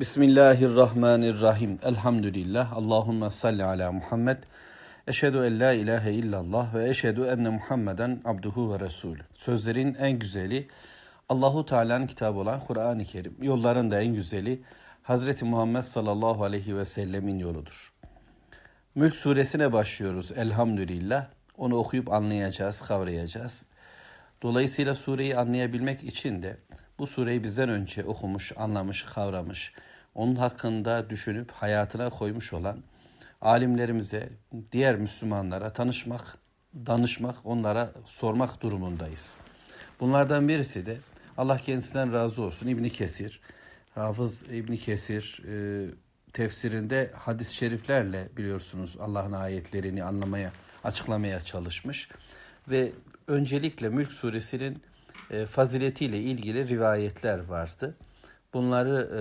Bismillahirrahmanirrahim. Elhamdülillah. Allahümme salli ala Muhammed. Eşhedü en la ilahe illallah ve eşhedü enne Muhammeden abduhu ve resulü. Sözlerin en güzeli Allahu Teala'nın kitabı olan Kur'an-ı Kerim. Yolların da en güzeli Hazreti Muhammed sallallahu aleyhi ve sellemin yoludur. Mülk suresine başlıyoruz elhamdülillah. Onu okuyup anlayacağız, kavrayacağız. Dolayısıyla sureyi anlayabilmek için de bu sureyi bizden önce okumuş, anlamış, kavramış, onun hakkında düşünüp hayatına koymuş olan alimlerimize, diğer Müslümanlara tanışmak, danışmak, onlara sormak durumundayız. Bunlardan birisi de Allah kendisinden razı olsun İbni Kesir, Hafız İbni Kesir e, tefsirinde hadis-i şeriflerle biliyorsunuz Allah'ın ayetlerini anlamaya, açıklamaya çalışmış ve öncelikle Mülk suresinin faziletiyle ilgili rivayetler vardı. Bunları e,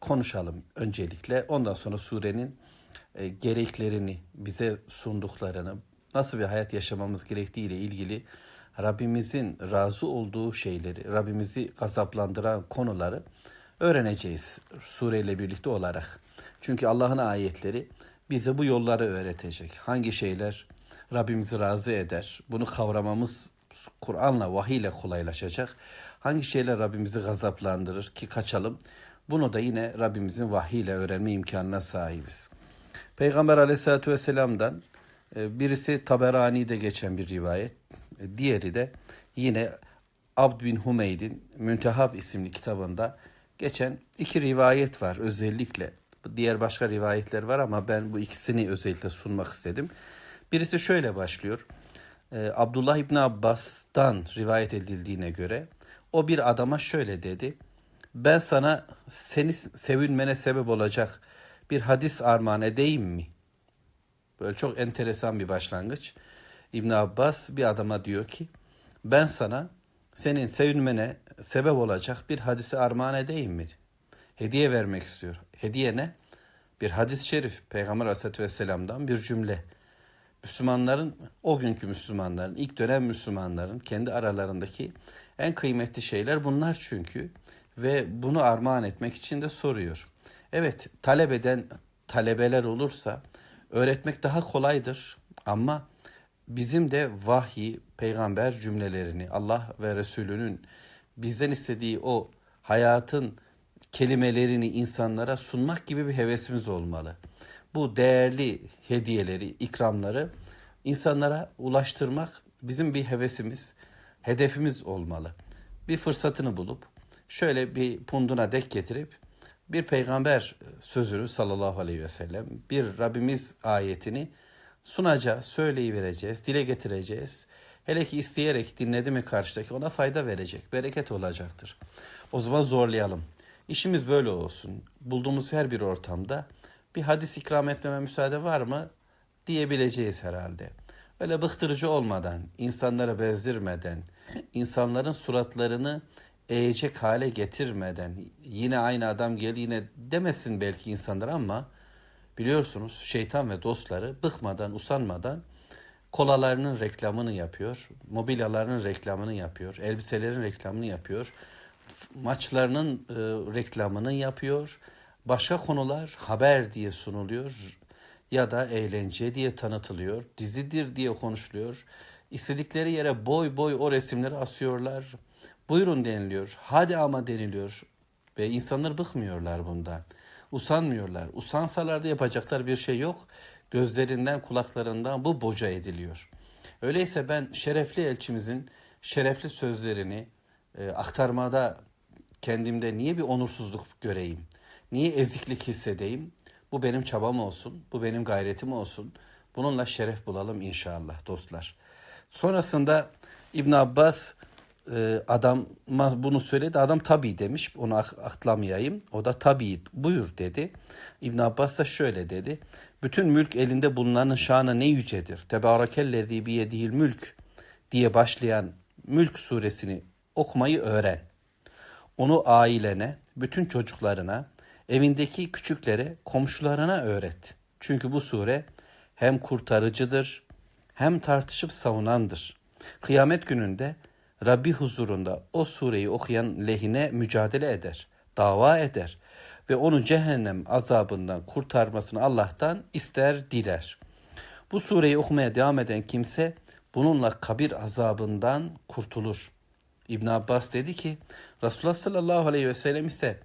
konuşalım öncelikle. Ondan sonra surenin e, gereklerini, bize sunduklarını, nasıl bir hayat yaşamamız gerektiği ile ilgili Rabbimizin razı olduğu şeyleri, Rabbimizi gazaplandıran konuları öğreneceğiz sureyle birlikte olarak. Çünkü Allah'ın ayetleri bize bu yolları öğretecek. Hangi şeyler Rabbimizi razı eder? Bunu kavramamız Kur'an'la, vahiy ile kolaylaşacak. Hangi şeyler Rabbimizi gazaplandırır ki kaçalım? Bunu da yine Rabbimizin vahiy ile öğrenme imkanına sahibiz. Peygamber aleyhissalatü vesselam'dan e, birisi Taberani'de geçen bir rivayet. e, Diğeri de yine Abd bin Humeyd'in Müntehab isimli kitabında geçen iki rivayet var özellikle. Diğer başka rivayetler var ama ben bu ikisini özellikle sunmak istedim. Birisi şöyle başlıyor. Ee, Abdullah İbni Abbas'tan rivayet edildiğine göre o bir adama şöyle dedi. Ben sana seni sevinmene sebep olacak bir hadis armağan edeyim mi? Böyle çok enteresan bir başlangıç. İbn Abbas bir adama diyor ki ben sana senin sevinmene sebep olacak bir hadisi armağan edeyim mi? Hediye vermek istiyor. Hediye ne? Bir hadis-i şerif Peygamber Aleyhisselatü Vesselam'dan bir cümle. Müslümanların, o günkü Müslümanların, ilk dönem Müslümanların kendi aralarındaki en kıymetli şeyler bunlar çünkü. Ve bunu armağan etmek için de soruyor. Evet, talep eden talebeler olursa öğretmek daha kolaydır. Ama bizim de vahiy, peygamber cümlelerini, Allah ve Resulünün bizden istediği o hayatın kelimelerini insanlara sunmak gibi bir hevesimiz olmalı bu değerli hediyeleri, ikramları insanlara ulaştırmak bizim bir hevesimiz, hedefimiz olmalı. Bir fırsatını bulup şöyle bir punduna dek getirip bir peygamber sözünü sallallahu aleyhi ve sellem, bir Rabbimiz ayetini sunacağız, söyleyivereceğiz, dile getireceğiz. Hele ki isteyerek dinledi mi karşıdaki ona fayda verecek, bereket olacaktır. O zaman zorlayalım. İşimiz böyle olsun. Bulduğumuz her bir ortamda bir hadis ikram etmeme müsaade var mı diyebileceğiz herhalde. Öyle bıktırıcı olmadan, insanlara bezdirmeden, insanların suratlarını eğecek hale getirmeden, yine aynı adam gel yine demesin belki insanlar ama biliyorsunuz şeytan ve dostları bıkmadan, usanmadan kolalarının reklamını yapıyor, mobilyalarının reklamını yapıyor, elbiselerin reklamını yapıyor, maçlarının e, reklamını yapıyor, Başka konular haber diye sunuluyor ya da eğlence diye tanıtılıyor, dizidir diye konuşuluyor. İstedikleri yere boy boy o resimleri asıyorlar. Buyurun deniliyor, hadi ama deniliyor ve insanlar bıkmıyorlar bundan. Usanmıyorlar. Usansalar da yapacaklar bir şey yok. Gözlerinden, kulaklarından bu boca ediliyor. Öyleyse ben şerefli elçimizin şerefli sözlerini e, aktarmada kendimde niye bir onursuzluk göreyim? Niye eziklik hissedeyim? Bu benim çabam olsun, bu benim gayretim olsun. Bununla şeref bulalım inşallah dostlar. Sonrasında İbn Abbas e, adam bunu söyledi. Adam tabi demiş. Onu atlamayayım. O da tabi buyur dedi. İbn Abbas da şöyle dedi. Bütün mülk elinde bulunanın şanı ne yücedir. Tebarekellezi biyedihil mülk diye başlayan Mülk suresini okumayı öğren. Onu ailene, bütün çocuklarına, evindeki küçüklere, komşularına öğret. Çünkü bu sure hem kurtarıcıdır hem tartışıp savunandır. Kıyamet gününde Rabbi huzurunda o sureyi okuyan lehine mücadele eder, dava eder ve onu cehennem azabından kurtarmasını Allah'tan ister, diler. Bu sureyi okumaya devam eden kimse bununla kabir azabından kurtulur. İbn Abbas dedi ki Resulullah sallallahu aleyhi ve sellem ise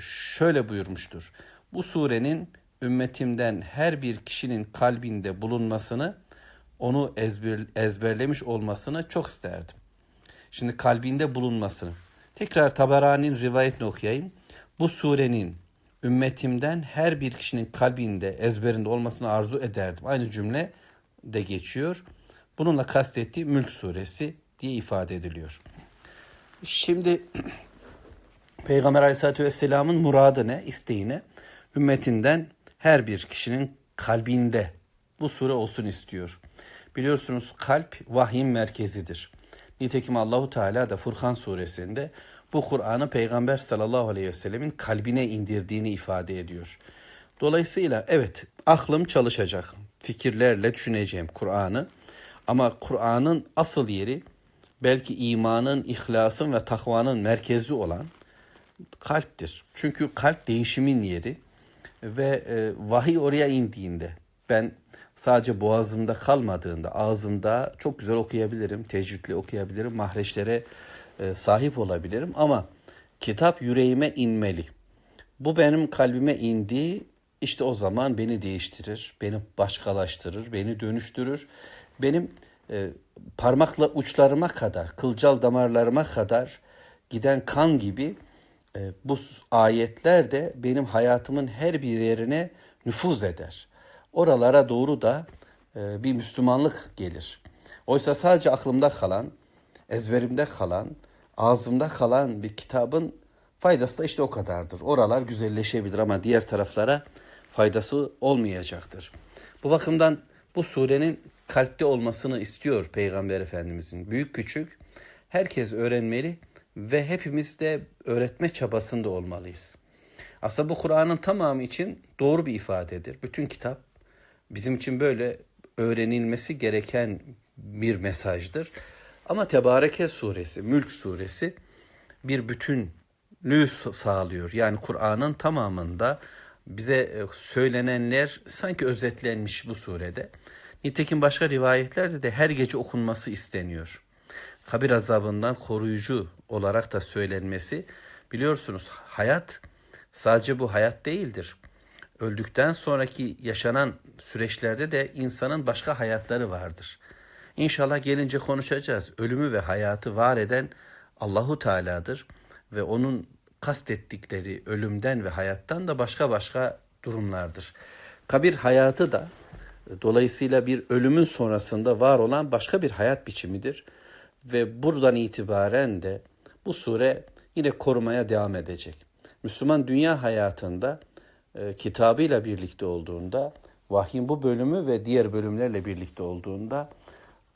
şöyle buyurmuştur. Bu surenin ümmetimden her bir kişinin kalbinde bulunmasını, onu ezber, ezberlemiş olmasını çok isterdim. Şimdi kalbinde bulunmasını. Tekrar Tabarani'nin rivayetini okuyayım. Bu surenin ümmetimden her bir kişinin kalbinde, ezberinde olmasını arzu ederdim. Aynı cümle de geçiyor. Bununla kastettiği Mülk suresi diye ifade ediliyor. Şimdi Peygamber Aleyhisselatü Vesselam'ın muradı ne, isteği ne? Ümmetinden her bir kişinin kalbinde bu sure olsun istiyor. Biliyorsunuz kalp vahyin merkezidir. Nitekim Allahu Teala da Furkan suresinde bu Kur'an'ı Peygamber sallallahu aleyhi ve sellemin kalbine indirdiğini ifade ediyor. Dolayısıyla evet aklım çalışacak. Fikirlerle düşüneceğim Kur'an'ı. Ama Kur'an'ın asıl yeri belki imanın, ihlasın ve takvanın merkezi olan kalptir. Çünkü kalp değişimin yeri ve e, vahiy oraya indiğinde ben sadece boğazımda kalmadığında ağzımda çok güzel okuyabilirim, tecvidle okuyabilirim, mahreçlere e, sahip olabilirim ama kitap yüreğime inmeli. Bu benim kalbime indi, işte o zaman beni değiştirir, beni başkalaştırır, beni dönüştürür. Benim e, parmakla uçlarıma kadar, kılcal damarlarıma kadar giden kan gibi bu ayetler de benim hayatımın her bir yerine nüfuz eder. Oralara doğru da e, bir Müslümanlık gelir. Oysa sadece aklımda kalan, ezberimde kalan, ağzımda kalan bir kitabın faydası da işte o kadardır. Oralar güzelleşebilir ama diğer taraflara faydası olmayacaktır. Bu bakımdan bu surenin kalpte olmasını istiyor Peygamber Efendimizin. Büyük küçük herkes öğrenmeli ve hepimiz de öğretme çabasında olmalıyız. Aslında bu Kur'an'ın tamamı için doğru bir ifadedir. Bütün kitap bizim için böyle öğrenilmesi gereken bir mesajdır. Ama Tebareke suresi, Mülk suresi bir bütünlüğü sağlıyor. Yani Kur'an'ın tamamında bize e, söylenenler sanki özetlenmiş bu surede. Nitekim başka rivayetlerde de her gece okunması isteniyor. Kabir azabından koruyucu olarak da söylenmesi biliyorsunuz hayat sadece bu hayat değildir. Öldükten sonraki yaşanan süreçlerde de insanın başka hayatları vardır. İnşallah gelince konuşacağız. Ölümü ve hayatı var eden Allahu Teala'dır ve onun kastettikleri ölümden ve hayattan da başka başka durumlardır. Kabir hayatı da dolayısıyla bir ölümün sonrasında var olan başka bir hayat biçimidir ve buradan itibaren de bu sure yine korumaya devam edecek. Müslüman dünya hayatında e, kitabıyla birlikte olduğunda, vahyin bu bölümü ve diğer bölümlerle birlikte olduğunda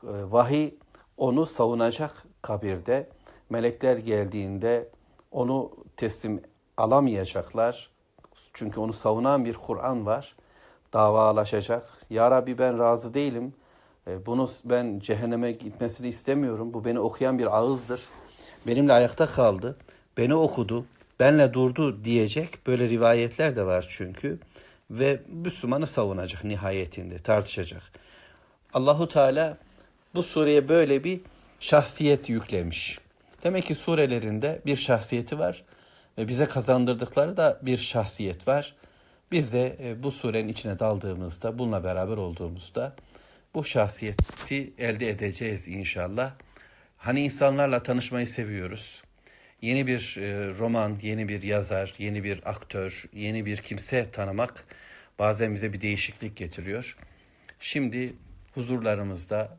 e, vahiy onu savunacak kabirde. Melekler geldiğinde onu teslim alamayacaklar. Çünkü onu savunan bir Kur'an var. Davalaşacak. Ya Rabbi ben razı değilim. E, bunu ben cehenneme gitmesini istemiyorum. Bu beni okuyan bir ağızdır. Benimle ayakta kaldı. Beni okudu. Benle durdu diyecek. Böyle rivayetler de var çünkü. Ve Müslümanı savunacak nihayetinde. Tartışacak. Allahu Teala bu sureye böyle bir şahsiyet yüklemiş. Demek ki surelerinde bir şahsiyeti var ve bize kazandırdıkları da bir şahsiyet var. Biz de e, bu surenin içine daldığımızda, bununla beraber olduğumuzda bu şahsiyeti elde edeceğiz inşallah. Hani insanlarla tanışmayı seviyoruz. Yeni bir e, roman, yeni bir yazar, yeni bir aktör, yeni bir kimse tanımak bazen bize bir değişiklik getiriyor. Şimdi huzurlarımızda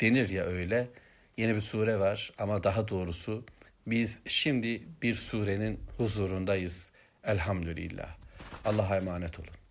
denir ya öyle yeni bir sure var ama daha doğrusu biz şimdi bir surenin huzurundayız. Elhamdülillah. Allah'a emanet olun.